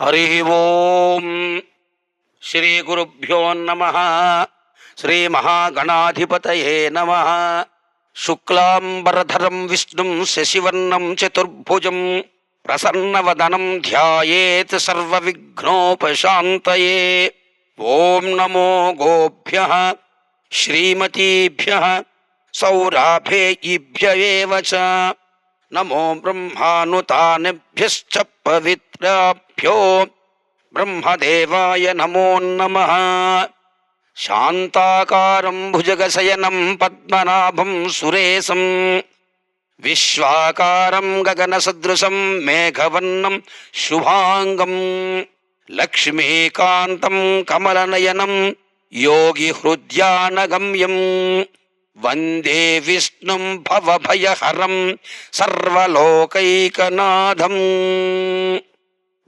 హరి ఓం శ్రీ గురుభ్యో నమ శ్రీ మహాగణాధిపతయే నమ శుక్లాంబరధరం విష్ణుం శశివర్ణం చతుర్భుజం ప్రసన్నవదనం ధ్యాయేత్ సర్వవిఘ్నోపశాంతయే ఓం నమో గోభ్య శ్రీమతీభ్య సౌరాభేయిభ్య ఏవ చ నమో బ్రహ్మానుతానిభ్యశ్చ பவித்ராபியோ பிரம்மதேவாய நமோ நம சாந்தாக்காரம் புஜகசயனம் பத்மநாபம் சுரேசம் விஸ்வாக்காரம் ககனசதிருசம் மேகவர்ணம் சுபாங்கம் லக்ஷ்மீகாந்தம் கமலநயனம் யோகி ஹிருத்யானகம்யம் వందే విష్ణుం భవభయహరం సర్వలోకైకనాథం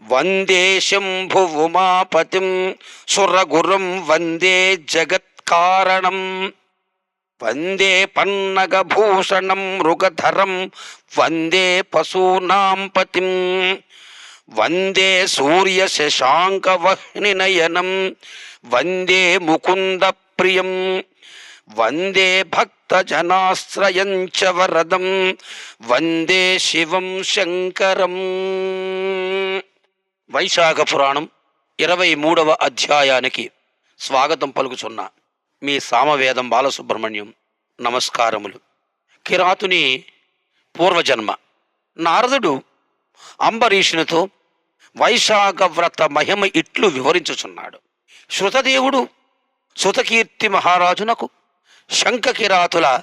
వందే శంభువుమాపతిం సురగురుం వందే జగత్కారణం వందే పన్నగభూషణం మృగధరం వందే పశూనాం పతిం వందే సూర్యశశాంకవహ్నినయనం వందే ముకుంద ప్రియం వందే భక్తజనాశ్రయం చ వరదం. వందే శివం శంకరం. వైశాఖ పురాణం ఇరవై మూడవ అధ్యాయానికి స్వాగతం పలుకుచున్న మీ సామవేదం బాలసుబ్రహ్మణ్యం. నమస్కారములు. కిరాతుని పూర్వజన్మ. నారదుడు అంబరీషునితో వైశాఖ వ్రత మహిమ ఇట్లు వివరించుచున్నాడు. శృతదేవుడు శృతకీర్తి మహారాజునకు శంఖ కిరాతుల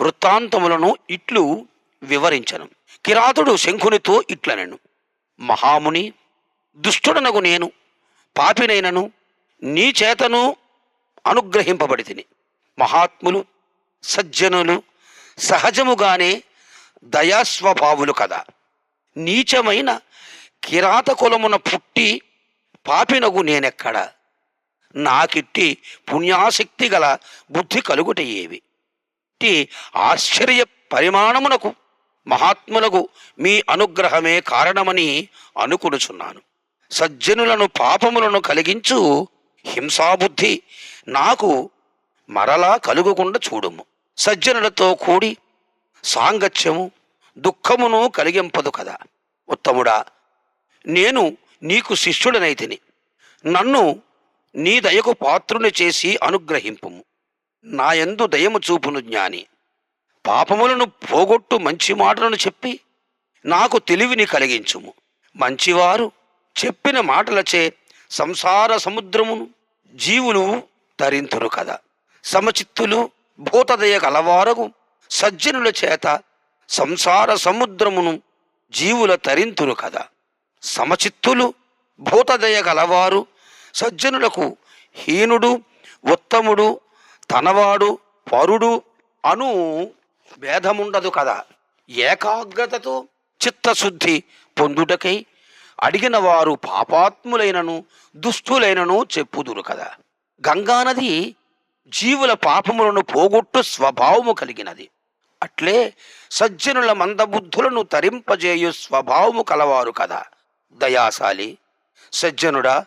వృత్తాంతములను ఇట్లు వివరించను. కిరాతుడు శంఖునితో ఇట్లనెను. మహాముని దుష్టుడనగు నేను పాపినైనను నీ చేతను అనుగ్రహింపబడి తిని మహాత్ములు సజ్జనులు సహజముగానే దయాస్వభావులు కదా. నీచమైన కిరాత కులమున పుట్టి పాపినగు నేనెక్కడ? నాకిట్టి పుణ్యాసక్తి గల బుద్ధి కలుగుట ఏవి? ఇట్టి ఆశ్చర్య పరిమాణమునకు మహాత్ములకు మీ అనుగ్రహమే కారణమని అనుకునుచున్నాను. సజ్జనులను పాపములను కలిగించు హింసాబుద్ధి నాకు మరలా కలుగకుండా చూడుము. సజ్జనులతో కూడి సాంగత్యము దుఃఖమును కలిగింపదు కదా. ఉత్తముడా నేను నీకు శిష్యుడనైతిని. నన్ను నీ దయకు పాత్రుని చేసి అనుగ్రహింపుము. నాయందు దయము చూపును జ్ఞాని. పాపములను పోగొట్టు మంచి మాటలను చెప్పి నాకు తెలివిని కలిగించుము. మంచివారు చెప్పిన మాటలచే సంసార సముద్రమును జీవులు తరింతురు కదా. సమచిత్తులు భూతదయ కలవారగు సజ్జనుల చేత సంసార సముద్రమును జీవుల తరింతురు కదా. సమచిత్తులు భూతదయ గలవారు సజ్జనులకు హీనుడు ఉత్తముడు తనవాడు పరుడు అను భేదముండదు కదా. ఏకాగ్రతతో చిత్తశుద్ధి పొందుటకై అడిగిన వారు పాపాత్ములైనను దుష్టులైనను చెప్పుదురు కదా. గంగానది జీవుల పాపములను పోగొట్టు స్వభావము కలిగినది. అట్లే సజ్జనుల మందబుద్ధులను తరింపజేయు స్వభావము కలవారు కదా. దయాశాలి. సజ్జనుడా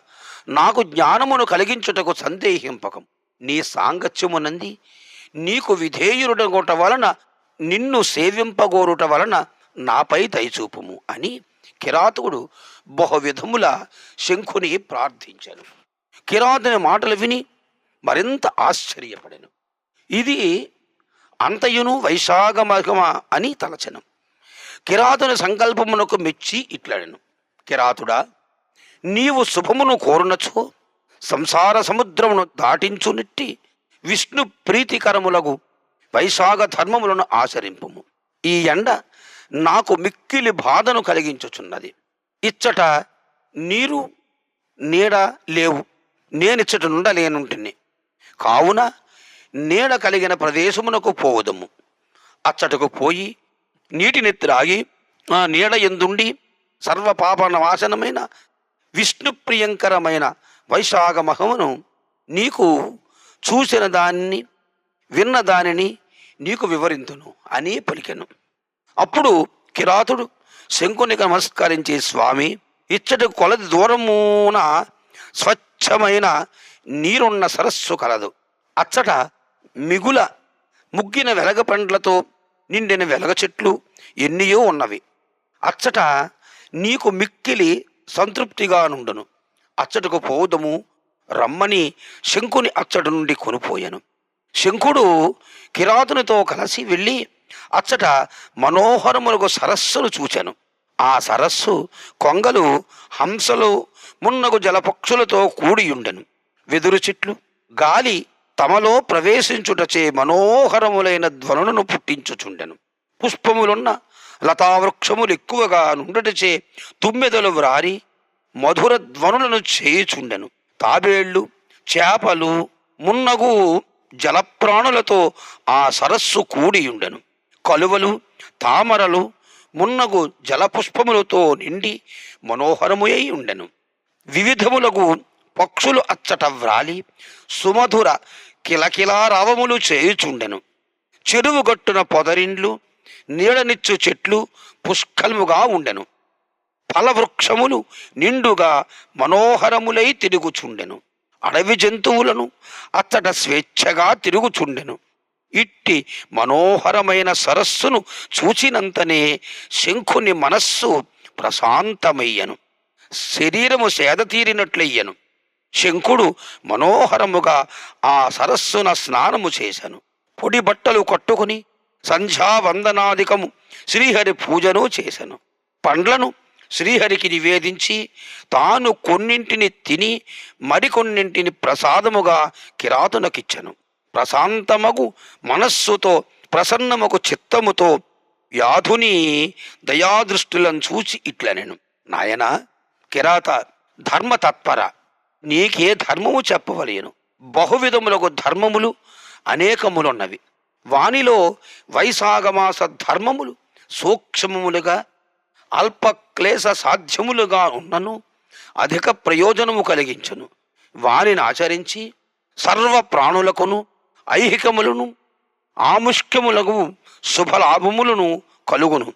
నాకు జ్ఞానమును కలిగించుటకు సందేహింపకం. నీ సాంగత్యమునంది నీకు విధేయుడగొట వలన నిన్ను సేవింపగోరుట వలన నాపై దయచూపుము అని కిరాతుడు బహువిధముల శంఖుని ప్రార్థించాను. కిరాతుని మాటలు విని మరింత ఆశ్చర్యపడెను. ఇది అంతయును వైశాఖ మహిమ అని తలచనం. కిరాతుని సంకల్పమునకు మెచ్చి ఇట్లాడెను. కిరాతుడా నీవు శుభమును కోరునచో సంసార సముద్రమును దాటించునిట్టి విష్ణు ప్రీతికరములగు వైశాఖ ధర్మములను ఆచరింపుము. ఈ ఎండ నాకు మిక్కిలి బాధను కలిగించుచున్నది. ఇచ్చట నీరు నీడ లేవు. నేనిచ్చట నుండలేనుంటిని. కావున నీడ కలిగిన ప్రదేశమునకు పోవదము. అచ్చటకు పోయి నీటిని త్రాగి ఆ నీడ ఎందుండి సర్వపాప నాశనమైన విష్ణు ప్రియంకరమైన వైశాఖ మహమును నీకు చూసిన దాన్ని విన్న దానిని నీకు వివరింతును అని పలికెను. అప్పుడు కిరాతుడు శంకునికి నమస్కరించి స్వామి ఇచ్చటి కొలది దూరమున స్వచ్ఛమైన నీరున్న సరస్సు కలదు. అచ్చట మిగుల ముగ్గిన వెలగ పండ్లతో నిండిన వెలగ చెట్లు ఎన్నియో ఉన్నవి. అచ్చట నీకు మిక్కిలి సంతృప్తిగా నుండును. అచ్చటకు పోదము రమ్మని శంకుని అచ్చట నుండి కొనిపోయాను. శంకుడు కిరాతునితో కలిసి వెళ్ళి అచ్చట మనోహరములకు సరస్సును చూచాను. ఆ సరస్సు కొంగలు హంసలు మున్నగు జలపక్షులతో కూడియుండెను. వెదురు చెట్లు గాలి తమలో ప్రవేశించుటచే మనోహరములైన ధ్వనులను పుట్టించుచుండెను. పుష్పములున్న లతావృక్షములు ఎక్కువగా నుండటచే తుమ్మెదలు వ్రారి మధుర ధ్వనులను చేయుచుండెను. తాబేళ్ళు చేపలు మున్నగు జలప్రాణులతో ఆ సరస్సు కూడియుండెను. కలువలు తామరలు మున్నగు జలపుష్పములతో నిండి మనోహరముయై ఉండెను వివిధములకు పక్షులు అచ్చట వ్రాలి సుమధుర కిలకిలారావములు చేయుచుండెను. చెరువు గట్టున పొదరిండ్లు నీడనిచ్చు చెట్లు పుష్కలముగా ఉండెను. ఫలవృక్షములు నిండుగా మనోహరములై తిరుగుచుండెను. అడవి జంతువులను అతడ స్వేచ్ఛగా తిరుగుచుండెను. ఇట్టి మనోహరమైన సరస్సును చూచినంతనే శంఖుని మనస్సు ప్రశాంతమయ్యను. శరీరము సేద తీరినట్లయ్యను. శంకుడు మనోహరముగా ఆ సరస్సున స్నానము చేశాను పొడి బట్టలు కట్టుకుని సంధ్యావందనాధికము. శ్రీహరి పూజను చేశాను పండ్లను శ్రీహరికి నివేదించి తాను కొన్నింటిని తిని మరికొన్నింటిని ప్రసాదముగా కిరాతునకిచ్చను. ప్రశాంతమగు మనస్సుతో ప్రసన్నమగు చిత్తముతో యాధుని దయాదృష్టులను చూచి ఇట్లనెను. నాయనా కిరాత ధర్మ తత్పర నీకే ధర్మము చెప్పవలేను. బహువిధములకు ధర్మములు అనేకములున్నవి. వానిలో వైశాగమాస ధర్మములు సూక్ష్మములుగా అల్పక్లేశ సాధ్యములుగా ఉన్నను అధిక ప్రయోజనము కలిగించును. వారిని ఆచరించి సర్వ ప్రాణులకును ఐహికములను ఆముష్క్యములకు శుభలాభములను కలుగును.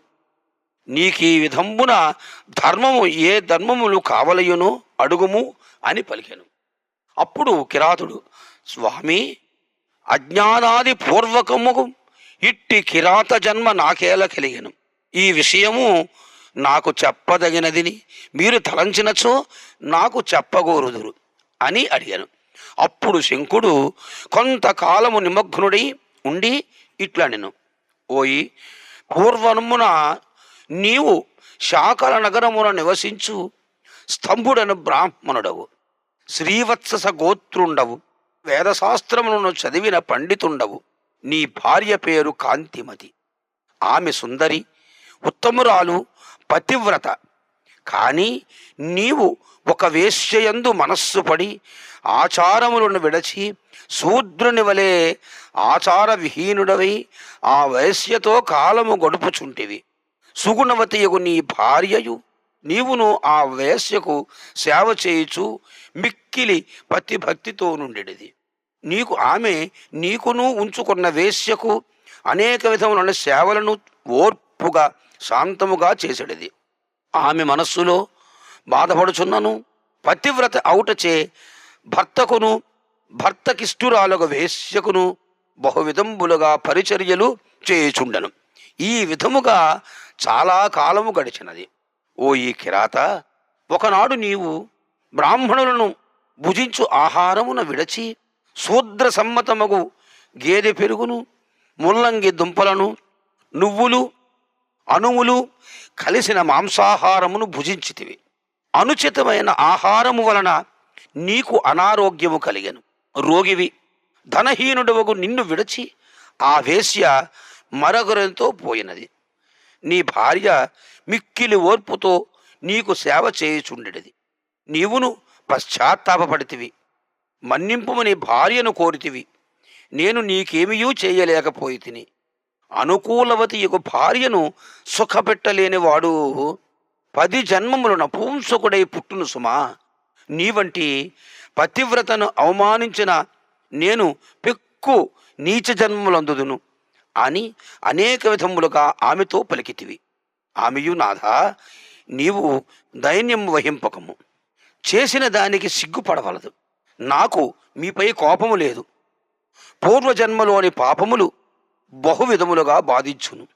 నీకీ విధంబున ధర్మము ఏ ధర్మములు కావలయునో అడుగుము అని పలికెను. అప్పుడు కిరాతుడు స్వామి అజ్ఞానాది పూర్వకముగు ఇట్టి కిరాత జన్మ నాకేల కలిగను. ఈ విషయము నాకు చెప్పదగినదిని మీరు తలంచినచో నాకు చెప్పగోరుదురు అని అడిగాను. అప్పుడు శంకుడు కొంతకాలము నిమగ్నుడై ఉండి ఇట్లా నేను ఓయి పూర్వనమున నీవు శాకల నగరమున నివసించు స్తంభుడను బ్రాహ్మణుడవు. శ్రీవత్సస గోత్రుండవు. వేదశాస్త్రములను చదివిన పండితుండవు. నీ భార్య పేరు కాంతిమతి. ఆమె సుందరి ఉత్తమురాలు పతివ్రత. కానీ నీవు ఒక వేశ్యయందు మనస్సు పడి ఆచారములను విడచి శూద్రుని వలె ఆచార విహీనుడవై ఆ వేశ్యతో కాలము గడుపుచుంటివి. సుగుణవతియగు నీ భార్యయు నీవును ఆ వేశ్యకు సేవ చేయుచు మిక్కిలి పతి భక్తితో నుండిది నీకు ఆమె నీకును ఉంచుకున్న వేశ్యకు అనేక విధములైన సేవలను ఓర్పుగా శాంతముగా చేసెడిది. ఆమె మనస్సులో బాధపడుచున్నను పతివ్రత అవుటచే భర్తకును భర్తకిష్టురాలుగా వేశ్యకును బహువిధంబులుగా పరిచర్యలు చేయుచుండను. ఈ విధముగా చాలా కాలము గడిచినది. ఓ ఈ కిరాత ఒకనాడు నీవు బ్రాహ్మణులను భుజించు ఆహారమున విడచి శూద్ర సమ్మతమగు గేదె పెరుగును ముల్లంగి దుంపలను నువ్వులు అణువులు కలిసిన మాంసాహారమును భుజించితివి. అనుచితమైన ఆహారము వలన నీకు అనారోగ్యము కలిగను. రోగివి ధనహీనుడవగు నిన్ను విడచి ఆ వేశ్య మరొకరితో పోయినది. నీ భార్య మిక్కిలి ఓర్పుతో నీకు సేవ చేయుచుండెడిది. నీవును పశ్చాత్తాపపడితివి. మన్నింపుమని భార్యను కోరితివి. నేను నీకేమియూ చేయలేకపోయి తిని అనుకూలవతి యొక్క భార్యను సుఖపెట్టలేని వాడు పది జన్మములు నపూంసకుడై పుట్టును సుమా. నీ వంటి పతివ్రతను అవమానించిన నేను పెక్కు నీచ జన్మములందుదును. అని అనేక విధములుగా ఆమెతో పలికితివి. ఆమెయు నాథ నీవు దైన్యం వహింపకము. చేసిన దానికి సిగ్గుపడవలదు. నాకు మీపై కోపము లేదు. పూర్వజన్మలోని పాపములు బహువిధములుగా బాధించును.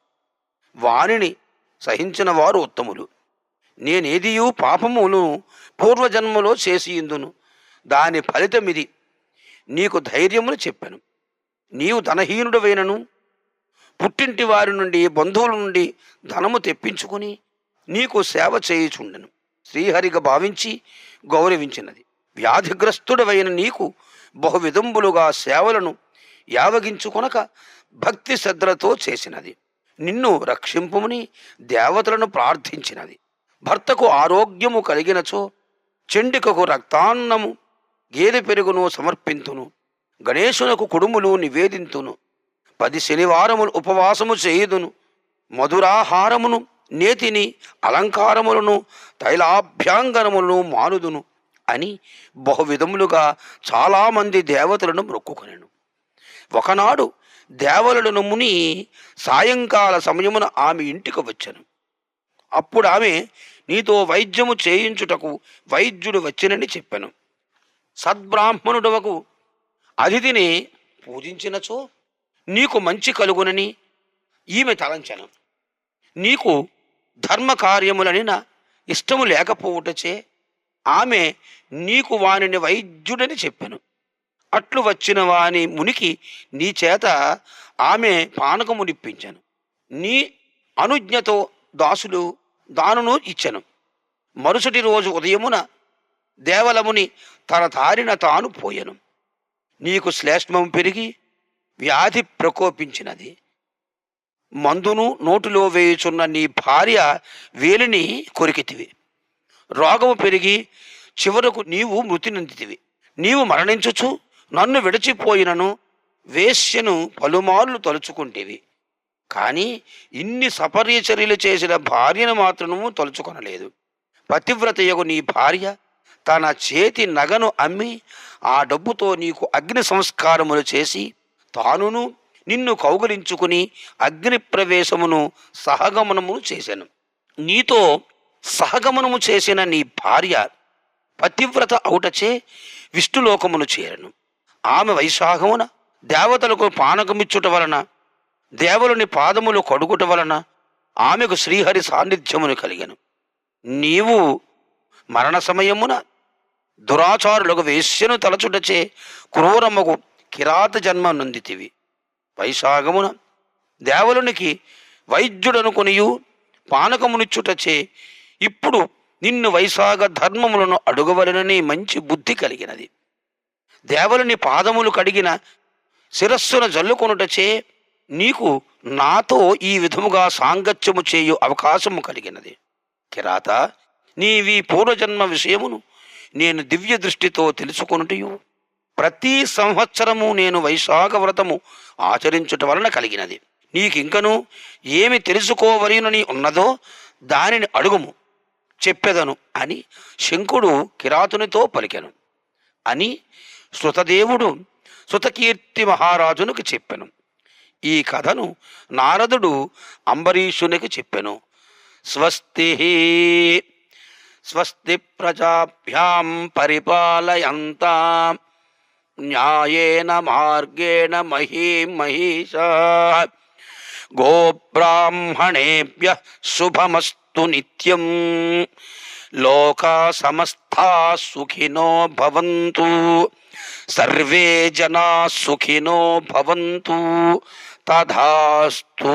వానిని సహించిన వారు ఉత్తములు. నేనేదియూ పాపమును పూర్వజన్మలో చేసి ఇందును దాని ఫలితమిది నీకు ధైర్యమును చెప్పాను. నీవు ధనహీనుడవైనను పుట్టింటి వారి నుండి బంధువుల నుండి ధనము తెప్పించుకుని నీకు సేవ చేయుచుండెను. శ్రీహరిగా భావించి గౌరవించినది. వ్యాధిగ్రస్తుడవైన నీకు బహువిధంబులుగా సేవలను యావగించుకొనక భక్తి శ్రద్ధలతో చేసినది. నిన్ను రక్షింపుమని దేవతలను ప్రార్థించినది. భర్తకు ఆరోగ్యము కలిగినచో చెండికకు రక్తాన్నము గేదె పెరుగును సమర్పింతును. గణేశునకు కుడుములు నివేదింతును. పది శనివారములు ఉపవాసము చేయుదును. మధురాహారమును నేతిని అలంకారములను తైలాభ్యాంగనములను మానుదును అని బహువిధములుగా చాలామంది దేవతలను మొక్కుకొనెను. ఒకనాడు దేవలులను ముని సాయంకాల సమయమున ఆమె ఇంటికి వచ్చాను. అప్పుడు ఆమె నీతో వైద్యము చేయించుటకు వైద్యుడు వచ్చినని చెప్పాను. సద్బ్రాహ్మణుడవకు అతిథిని పూజించినచో నీకు మంచి కలుగునని ఈమె తలంచను. నీకు ధర్మ కార్యములని నా ఇష్టము లేకపోవుటచే ఆమె నీకు వానిని వైద్యుడని చెప్పాను. అట్లు వచ్చిన వాని మునికి నీ చేత ఆమె పానకమునిప్పించాను నీ అనుజ్ఞతో దాసులు దానును ఇచ్చాను. మరుసటి రోజు ఉదయమున దేవలముని తన తారిన తాను పోయెను. నీకు శ్లేష్మం పెరిగి వ్యాధి ప్రకోపించినది. మందును నోటిలో వేయుచున్న నీ భార్య వేలిని కొరికితివి రోగము పెరిగి చివరకు నీవు మృతి నందితివి. నీవు మరణించుచు నన్ను విడిచిపోయినను వేశ్యను పలుమార్లు తలుచుకుంటేవి. కానీ ఇన్ని సపర్యచర్యలు చేసిన భార్యను మాత్రము తలుచుకొనలేదు. పతివ్రతయగు నీ భార్య తన చేతి నగను అమ్మి ఆ డబ్బుతో నీకు అగ్ని సంస్కారములు చేసి తానును నిన్ను కౌగలించుకుని అగ్ని ప్రవేశమును సహగమనము చేశాను నీతో సహగమనము చేసిన నీ భార్య పతివ్రత అవుటచే విష్ణులోకమును చేరను. ఆమె వైశాఖమున దేవతలకు పానకమిచ్చుట వలన దేవుని పాదములు కడుగుట వలన ఆమెకు శ్రీహరి సాన్నిధ్యమును కలిగను. నీవు మరణ సమయమున దురాచారులకు వేశ్యను తలచుటచే క్రూరమ్మకు కిరాత జన్మ నొందితివి. వైశాగమున దేవలునికి వైద్యుడనుకొనియు పానకమునిచ్చుటచే ఇప్పుడు నిన్ను వైశాగ ధర్మములను అడుగవలనని మంచి బుద్ధి కలిగినది. దేవలుని పాదములు కడిగిన శిరస్సున జల్లుకొనుటచే నీకు నాతో ఈ విధముగా సాంగత్యము చేయు అవకాశము కలిగినది. కిరాత నీవి పూర్వజన్మ విషయమును నేను దివ్య దృష్టితో తెలుసుకొనుటయు ప్రతి సంవత్సరము నేను వైశాఖ వ్రతము ఆచరించుట వలన కలిగినది. నీకింకను ఏమి తెలుసుకోవలనని ఉన్నదో దానిని అడుగుము చెప్పెదను అని శంకుడు కిరాతునితో పలికెను. అని శృతదేవుడు శృతకీర్తి మహారాజునికి చెప్పెను. ఈ కథను నారదుడు అంబరీషునికి చెప్పెను. స్వస్తి స్వస్తి ప్రజాభ్యాం పరిపాలయంతా न्यायेन मार्गेण मही महिष गोब्राह्मणेभ्यः शुभमस्तु नित्यम्। लोका समस्ता सुखिनो भवन्तु। सर्वे जना सुखिनो भवन्तु। तथास्तु